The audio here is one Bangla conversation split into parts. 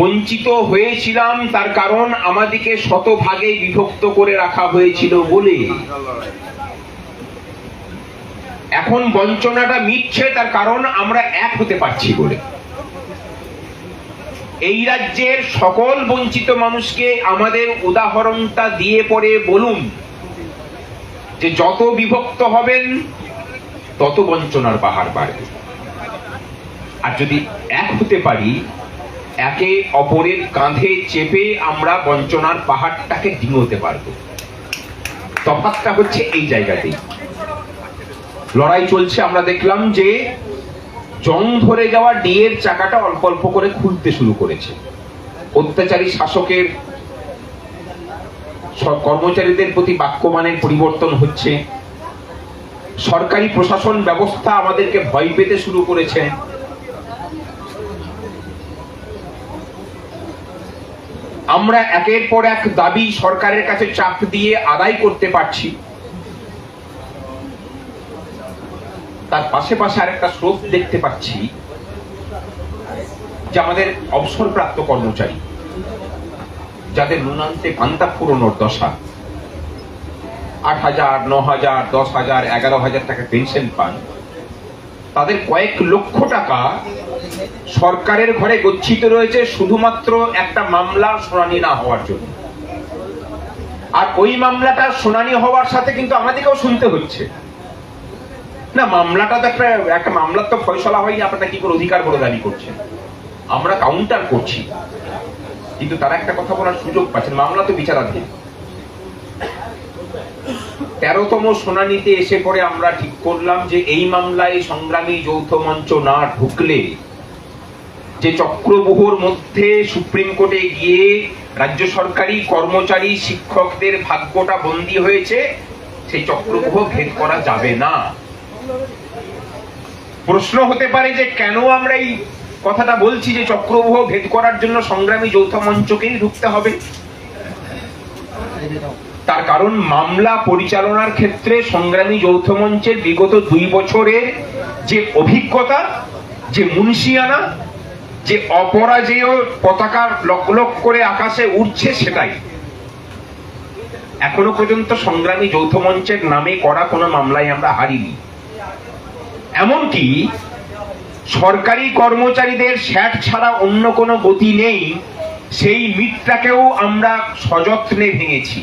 বঞ্চিত হয়েছিলাম, তার কারণ আমাদেরকে শতভাগে বিভক্ত করে রাখা হয়েছিল বলে। এখন বঞ্চনাটা মিটছে, তার কারণ আমরা এক হতে পারছি বলে। এই রাজ্যের সকল বঞ্চিত মানুষকে আমাদের উদাহরণটা দিয়ে পরে বলুন যে যত বিভক্ত হবেন, তত বঞ্চনার পাহাড় বাড়বে। আর যদি এক হতে পারি একে অপরের কাঁধে চেপে আমরা বঞ্চনার পাহাড়টাকে ডিঙোতে পারব। তফাৎটা হচ্ছে এই জায়গাতেই। লড়াই চলছে, আমরা দেখলাম যে জং ধরে যাওয়া ডিয়ের চাকাটা অল্প অল্প করে খুলতে শুরু করেছে। অত্যাচারী শাসকের কর্মচারীদের প্রতি বাক্যমানের পরিবর্তন হচ্ছে। সরকারি প্রশাসন ব্যবস্থা আমাদেরকে ভয় পেতে শুরু করেছে। আমরা একের পর এক দাবি সরকারের কাছে চাপ দিয়ে আদায় করতে পারছি। তার পাশে পাশে আরেকটা স্রোত দেখতে পাচ্ছি, যে আমাদের অবসরপ্রাপ্ত কর্মচারী, যাদের নুনান্তে পান্তা ফুরোনোর দশা, আট হাজার, ন হাজার, দশ হাজার, এগারো হাজার টাকা পেনশন পান, তাদের কয়েক লক্ষ টাকা সরকারের ঘরে গচ্ছিত রয়েছে শুধুমাত্র একটা মামলা শুনানি না হওয়ার জন্য। আর ওই মামলাটা শুনানি হওয়ার সাথে কিন্তু আমাদেরকেও শুনতে হচ্ছে। না, মামলাটা তো একটা একটা মামলার তো ফয়সলা হয়নি, আপনারা কি করে অধিকার বলে দাবি করছেন? আমরা কাউন্টার করছি। কিন্তু তারা একটা কথা বলার সুযোগ পাচ্ছেন, মামলা তো বিচারাধীন। তেরোতম শুনানিতে এসে পরে আমরা ঠিক করলাম যে এই মামলায় সংগ্রামী যৌথ মঞ্চ না ঢুকলে যে চক্রবুহর মধ্যে সুপ্রিম কোর্টে গিয়ে রাজ্য সরকারি কর্মচারী, শিক্ষকদের ভাগ্যটা বন্দী হয়েছে সেই চক্রবুহ ভেদ করা যাবে না। প্রশ্ন হতে পারে যে কেন আমরা এই কথাটা বলছি যে চক্রবুহ ভেদ করার জন্য সংগ্রামী যৌথ মঞ্চকেই ঢুকতে হবে। তার কারণ মামলা পরিচালনার ক্ষেত্রে সংগ্রামী যৌথ মঞ্চের বিগত দুই বছরের যে অভিজ্ঞতা, যে মুন্সিয়ানা যে অপরাজেয় পতাকা লক করে আকাশে উঠছে সেটাই। এখনও পর্যন্ত সংগ্রামী যৌথ মঞ্চের নামে করা কোনো মামলায় আমরা হারিনি। এমনকি সরকারি কর্মচারীদের স্যাট ছাড়া অন্য কোনো গতি নেই, সেই মিটটাকেও আমরা সযত্নে ভেঙেছি।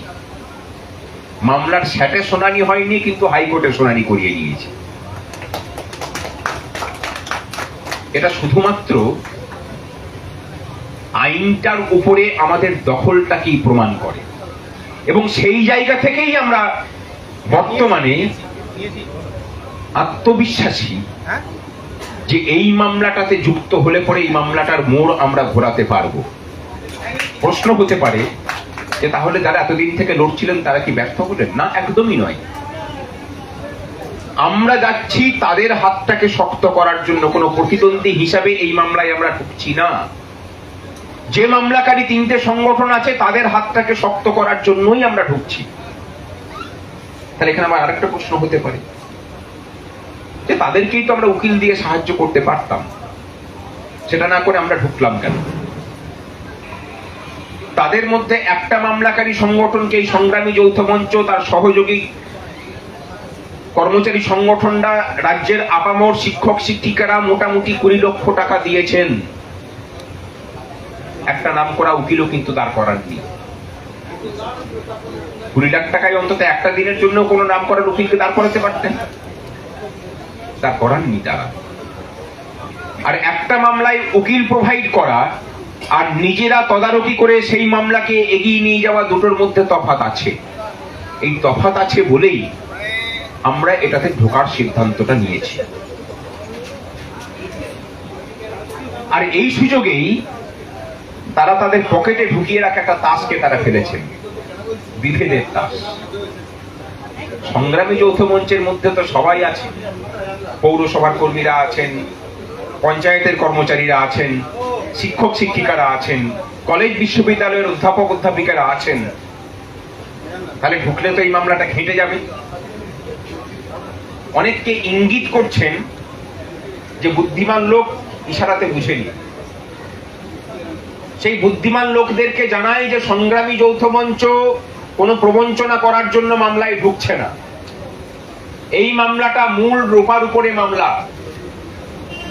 মামলার স্যাটে শুনানি হয়নি, কিন্তু হাইকোর্টে শুনানি করিয়ে নিয়েছি এটা শুধুমাত্র আইনটার উপরে আমাদের দখলটাকেই প্রমাণ করে? এবং সেই জায়গা থেকেই আমরা বর্তমানে আত্মবিশ্বাসী যে এই মামলাটাতে যুক্ত হলে পরে এই মামলাটার মোড় আমরা ঘোরাতে পারব। প্রশ্ন হতে পারে যে তাহলে যারা এতদিন থেকে লড়ছিলেন তারা কি ব্যর্থ হলেন? না একদমই নয়। আমরা যাচ্ছি তাদের হাতটাকে শক্ত করার জন্য। কোনো প্রতিদ্বন্দ্বী হিসাবে এই মামলায় আমরা ঢুকছি না। যে মামলাকারী তিনটে সংগঠন আছে, তাদের হাতটাকে শক্ত করার জন্যই আমরা ঢুকছি। তাহলে এখানে আমার আরেকটা প্রশ্ন হতে পারে। যে তাদেরকেই তো আমরা উকিল দিয়ে সাহায্য করতে পারতাম। সেটা না করে আমরা ঢুকলাম কেন? তাদের মধ্যে একটা মামলাকারী সংগঠনকে এই সংগ্রামী যৌথ মঞ্চ, তার সহযোগী কর্মচারী সংগঠনরা রাজ্যের আপামর শিক্ষক শিক্ষিকারা মোটামুটি কুড়ি লক্ষ টাকা দিয়েছেন। একটা নাম করা উকিলও কিন্তু তার করার নেই। কুড়ি লাখ টাকায় অন্তত একটা দিনের জন্য কোনো নাম করার উকিলকে দাঁড় করাতে পারতেন। তা করাননি তারা। আর একটা মামলায় উকিল প্রোভাইড করা, আর নিজেরা তদারকি করে সেই মামলাকে এগিয়ে নিয়ে যাওয়া দুটোর মধ্যে তফাত আছে। এই তফাত আছে বলেই আমরা এটাতে ঢোকার সিদ্ধান্তটা নিয়েছি। আর এই সুযোগেই তারা তাদের পকেটে ঢুকিয়ে রাখা একটা তাসকে তারা ফেলেছেন বিভেদের তাস। সংগ্রামী যৌথ মঞ্চের মধ্যে তো সবাই আছে পৌরসভার কর্মীরা আছেন, পঞ্চায়েতের কর্মচারীরা আছেন, শিক্ষক, শিক্ষিকারা আছেন, কলেজ বিশ্ববিদ্যালয়ের অধ্যাপক, অধ্যাপিকারা আছেন। তাহলে ঢুকলে তো এই মামলাটা ঘেঁটে যাবে। অনেককে ইঙ্গিত করছেন যে বুদ্ধিমান লোক ইশারাতে বুঝেনি সেই বুদ্ধিমান লোকদেরকে জানাই যে সংগ্রামী যৌথ মঞ্চ কোনো প্রবঞ্চনা করার জন্য মামলায় ঢুকছে না। এই মামলাটা মূল রূপার উপরে মামলা।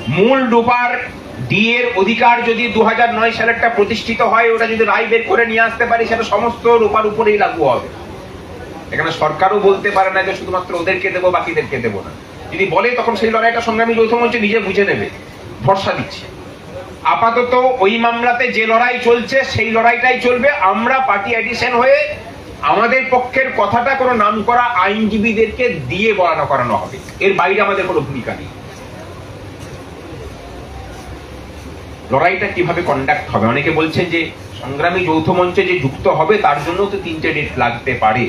মূল রূপার ডিএর অধিকার যদি দু নয় সালেরটা প্রতিষ্ঠিত হয়, ওটা যদি রায় বের করে নিয়ে আসতে পারি, সেটা সমস্ত রূপার উপরেই লাগু হবে। এখানে সরকারও বলতে পারে না যে শুধুমাত্র ওদেরকে দেবো, বাকিদেরকে দেবো না। যদি বলে, তখন সেই লড়াইটা সংগ্রামী যৌথ মঞ্চ নিজে বুঝে নেবে। ভরসা দিচ্ছে। আপাতত ওই মামলাতে যে লড়াই চলছে, সেই লড়াইটাই চলবে। আমরা পার্টি অ্যাডিশন হয়ে আমাদের পক্ষের কথাটা কোনো নাম করা আইনজীবীদেরকে দিয়ে বলানো, করানো হবে। এর বাইরে আমাদের কোনো ভূমিকা নেই। লড়াইটা কীভাবে কন্ডাক্ট হবে? অনেকে বলছেন যে সংগ্রামী যৌথ মঞ্চে যে যুক্ত হবে, তার জন্য তো তিনটে ডেট লাগতে পারে।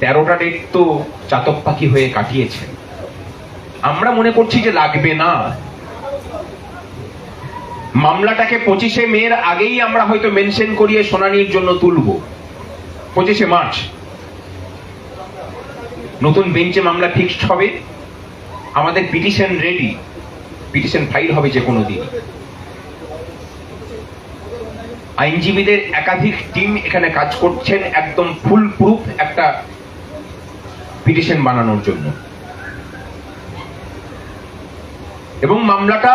তেরোটা ডেট তো চাতক পাখি হয়ে কাটিয়েছেন। আমরা মনে করছি যে লাগবে না। মামলাটাকে পঁচিশে মের আগেই আমরা হয়তো মেনশন করিয়ে শুনানির জন্য তুলব। পঁচিশে মার্চ। নতুন বেঞ্চে মামলা ফিক্সড হবে। আমাদের পিটিশন রেডি। পিটিশন ফাইল হবে যে কোনো দিন। আইনজীবীদের একাধিক টিম এখানে কাজ করছেন একদম ফুল প্রুফ একটা পিটিশন বানানোর জন্য। এবং মামলাটা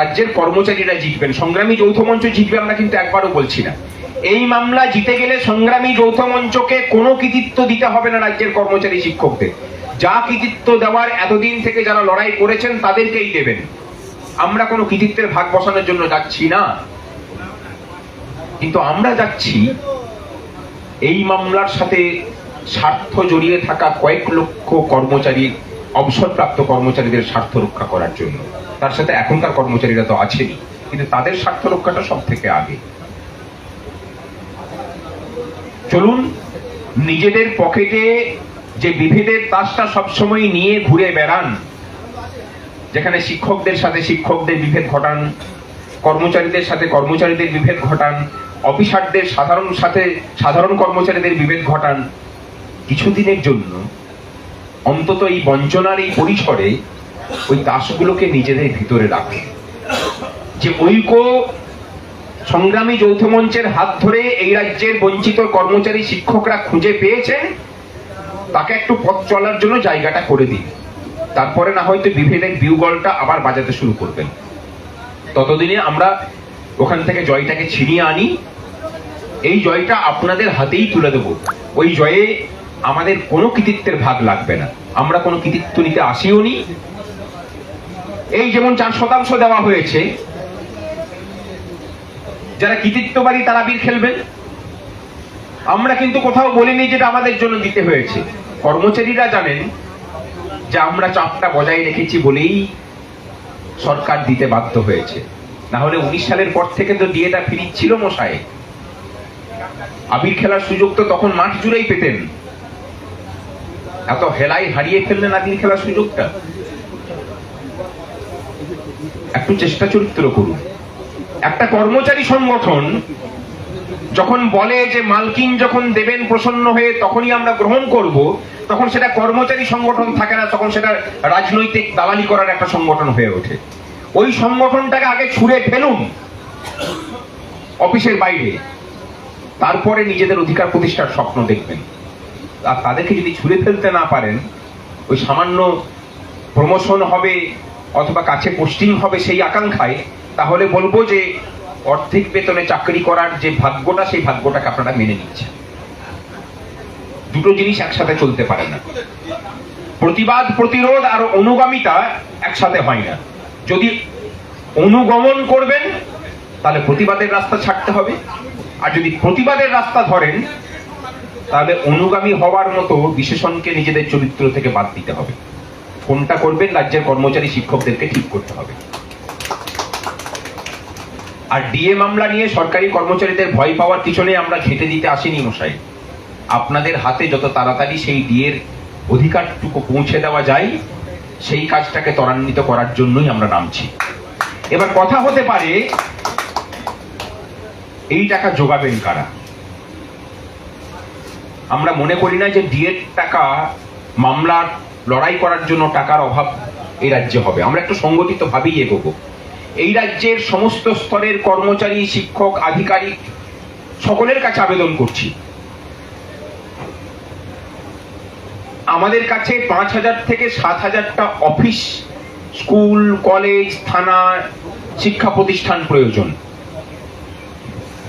রাজ্যের কর্মচারীরা জিতবেন। সংগ্রামী যৌথ মঞ্চ জিতবে আমরা কিন্তু একবারও বলছি না। এই মামলা জিতে গেলে সংগ্রামী যৌথ মঞ্চকে কোনো কৃতিত্ব দিতে হবে না রাজ্যের কর্মচারী শিক্ষকদের। যা কৃতিত্ব দেওয়ার এতদিন থেকে যারা লড়াই করেছেন তাদেরকেই দেবেন। আমরা কোনো কৃতিত্বের ভাগ বসানোর জন্য যাচ্ছি না। কিন্তু আমরা যাচ্ছি এই মামলার সাথে স্বার্থ জড়িয়ে থাকা কয়েক লক্ষ কর্মচারী অবসরপ্রাপ্ত কর্মচারীদের স্বার্থ রক্ষা করার জন্য। তার সাথে এখনকার কর্মচারীরা তো আছেনই কিন্তু তাদের স্বার্থ রক্ষাটা সব থেকে আগে। চলুন, নিজেদের পকেটে যে বিভেদের তাসটা সবসময় নিয়ে ঘুরে বেড়ান, যেখানে শিক্ষকদের সাথে শিক্ষকদের বিভেদ ঘটান, কর্মচারীদের সাথে কর্মচারীদের বিভেদ ঘটান, অফিসারদের সাধারণ সাথে সাধারণ কর্মচারীদের বিভেদ ঘটান। কিছুদিনের জন্য অন্তত এই বঞ্চনার এই পরিসরে ওই তাসগুলোকে নিজেদের ভিতরে রাখে। যে ঐক্য সংগ্রামী যৌথ মঞ্চের হাত ধরে এই রাজ্যের বঞ্চিত কর্মচারী শিক্ষকরা খুঁজে পেয়েছেন তাকে একটু পথ চলার জন্য জায়গাটা করে দিন। তারপরে না হয়তো বিভেদের বিউগলটা আবার বাজাতে শুরু করবেন। ততদিনে আমরা ওখান থেকে জয়টাকে ছিনিয়ে আনি। এই জয়টা আপনাদের হাতেই তুলে দেব। ওই জয়ে আমাদের কোনো কৃতিত্বের ভাগ লাগবে না। আমরা কোনো কৃতিত্ব নিতে আসিও নি। এই যেমন চার শতাংশ দেওয়া হয়েছে, যারা কৃতিত্ববাদী তারা বীর খেলবেন। আমরা কিন্তু কোথাও বলিনি যেটা আমাদের জন্য দিতে হয়েছে। কর্মচারীরা জানেন যে আমরা চাপটা বজায় রেখেছি বলেই সরকার দিতে বাধ্য হয়েছে। না হলে উনিশ সালের পর থেকে তো ডিএটা ফ্রি ছিল মশাই। আবির খেলার সুযোগ তো তখন মাঠ জুড়েই পেতেন। এত হেলাই হারিয়ে ফেললেন আবির খেলার সুযোগটা। একটু চেষ্টা চরিত্র করুন। একটা কর্মচারী সংগঠন যখন বলে যে মালকিন যখন দেবেন প্রসন্ন হয়ে তখনই আমরা গ্রহণ করব, তখন সেটা কর্মচারী সংগঠন থাকে না, তখন সেটা রাজনৈতিক দালালি করার একটা সংগঠন হয়ে ওঠে। ওই সংগঠনটাকে আগে ছুঁড়ে ফেলুন অফিসের বাইরে। তারপরে নিজেদের অধিকার প্রতিষ্ঠার স্বপ্ন দেখবেন। আর তাদেরকে যদি ছুঁড়ে ফেলতে না পারেন, ওই সামান্য প্রমোশন হবে অথবা কাছে পোস্টিং হবে সেই আকাঙ্ক্ষায়, তাহলে বলব যে অর্ধেক বেতনে চাকরি করার যে ভাগ্যটা, সেই ভাগ্যটাকে আপনারা মেনে নিচ্ছেন। দুটো জিনিস একসাথে চলতে পারে না। প্রতিবাদ, প্রতিরোধ আর অনুগামিতা একসাথে হয় না। যদি অনুগমন করবেন, তাহলে প্রতিবাদের রাস্তা ছাড়তে হবে। আর যদি প্রতিবাদের রাস্তা ধরেন তাহলে অনুগামী হওয়ার মতো বিশেষণকে নিজেদের চরিত্র থেকে বাদ দিতে হবে। কোনটা করবেন রাজ্যের কর্মচারী শিক্ষকদেরকে ঠিক করতে হবে। আর ডিএ মামলা নিয়ে সরকারি কর্মচারীদের ভয় পাওয়ার পিছনে আমরা ঘেটে দিতে আসিনি মশাই। আপনাদের হাতে যত তাড়াতাড়ি সেই ডিএর অধিকারটুকু পৌঁছে দেওয়া যায়, সেই কাজটাকে ত্বরান্বিত করার জন্যই আমরা নামছি। এবার কথা হতে পারে, এই টাকা যোগাবেন কারা? আমরা মনে করি না যে ডিএর টাকা মামলার লড়াই করার জন্য টাকার অভাব এই রাজ্যে হবে। আমরা একটু সংগঠিত ভাবেই এগোবো। এই রাজ্যের সমস্ত স্তরের কর্মচারী, শিক্ষক, আধিকারিক সকলের কাছে আবেদন করছি। আমাদের কাছে পাঁচ হাজার থেকে সাত হাজারটা অফিস, স্কুল, কলেজ, থানা, শিক্ষা প্রতিষ্ঠান প্রয়োজন।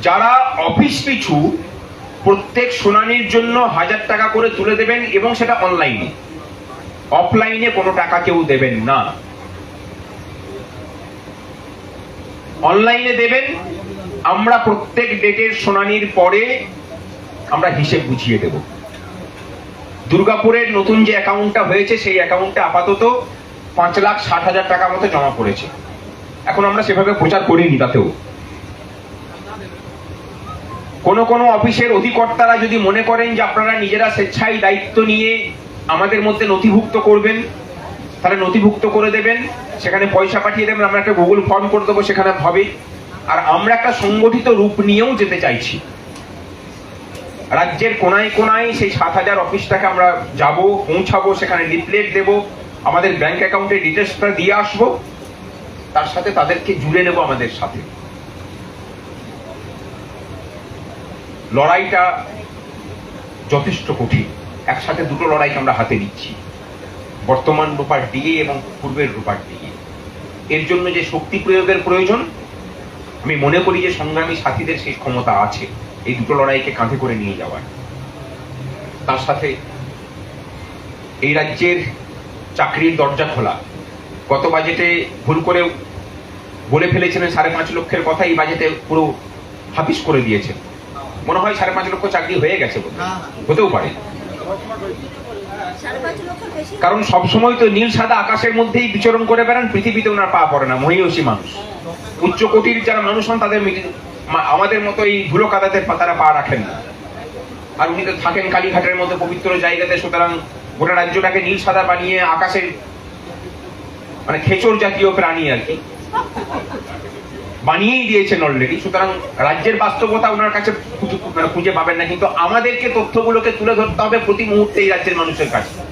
যারা অফিস পিছু প্রত্যেক শুনানির জন্য হাজার টাকা করে তুলে দেবেন এবং সেটা অনলাইনে অফলাইনে কোনো টাকা কেউ দেবেন না। অনলাইনে দেবেন, আমরা প্রত্যেক ডেটের শুনানির পরে আমরা হিসেব বুঝিয়ে দেব। দুর্গাপুরের নতুন যে অ্যাকাউন্টটা হয়েছে, সেই অ্যাকাউন্টে আপাতত পাঁচ লাখ ষাট হাজার টাকা মতো জমা পড়েছে। এখন আমরা সেভাবে প্রচার করিনি তাতেও। কোন কোন অফিসের অধিকর্তারা যদি মনে করেন যে আপনারা নিজেরা স্বেচ্ছায় দায়িত্ব নিয়ে আমাদের মধ্যে নথিভুক্ত করবেন, তাহলে নথিভুক্ত করে দেবেন, সেখানে পয়সা পাঠিয়ে দেবেন, আমরা একটা গুগল ফর্ম করে দেবো, সেখানে হবে আর আমরা একটা সংগঠিত রূপ নিয়েও যেতে চাইছি। রাজ্যের কোনায় কোনায় সেই সাত হাজার অফিসটাকে আমরা যাব, পৌঁছাবো, সেখানে লিফলেট দেব, আমাদের ব্যাংক অ্যাকাউন্টের ডিটেলসটা দিয়ে আসব, তার সাথে তাদেরকে জুড়ে নেব আমাদের সাথে। লড়াইটা যথেষ্ট কঠিন। একসাথে দুটো লড়াইকে আমরা হাতে নিচ্ছি। বর্তমান রূপার ডিএ এবং পূর্বের রূপার ডিএ। এর জন্য যে শক্তি প্রয়োগের প্রয়োজন, আমি মনে করি যে সংগ্রামী সাথীদের সেই ক্ষমতা আছে, এই দুটো লড়াইকে কাঁধে করে নিয়ে যাওয়ার। তার সাথে এই রাজ্যের চাকরির দরজা খোলা। গত বাজেটে ভুল করে বলে ফেলেছিলেন সাড়ে পাঁচ লক্ষের কথা, এই বাজেটে পুরো হাফিস করে দিয়েছেন। মনে হয় সাড়ে পাঁচ লক্ষ চাকরি হয়ে গেছে হ্যাঁ। হতেও পারে। কারণ সবসময় তো নীল সাদা আকাশের মধ্যেই বিচরণ করে বেড়ান পৃথিবীতে ওনার পা পড়ে না মহিষী মানুষ। উচ্চ কোটির যারা মানুষ হন তাদের মা- আমাদের মতো এই ধুলো কাদাতে পা- তারা পা রাখেন না। আর উনি তো থাকেন কালীঘাটের মতো পবিত্র জায়গাতে সুতরাং গোটা রাজ্যটাকে নীল সাদা বানিয়ে আকাশের মানে খেচর জাতীয় প্রাণী আর কি। বানিয়েই দিয়েছেন অলরেডি সুতরাং রাজ্যের বাস্তবতা ওনার কাছে খুঁজে- মানে খুঁজে পাবেন না, কিন্তু আমাদেরকে তথ্যগুলোকে তুলে ধরতে হবে প্রতি মুহূর্তে এই রাজ্যের মানুষের কাছে।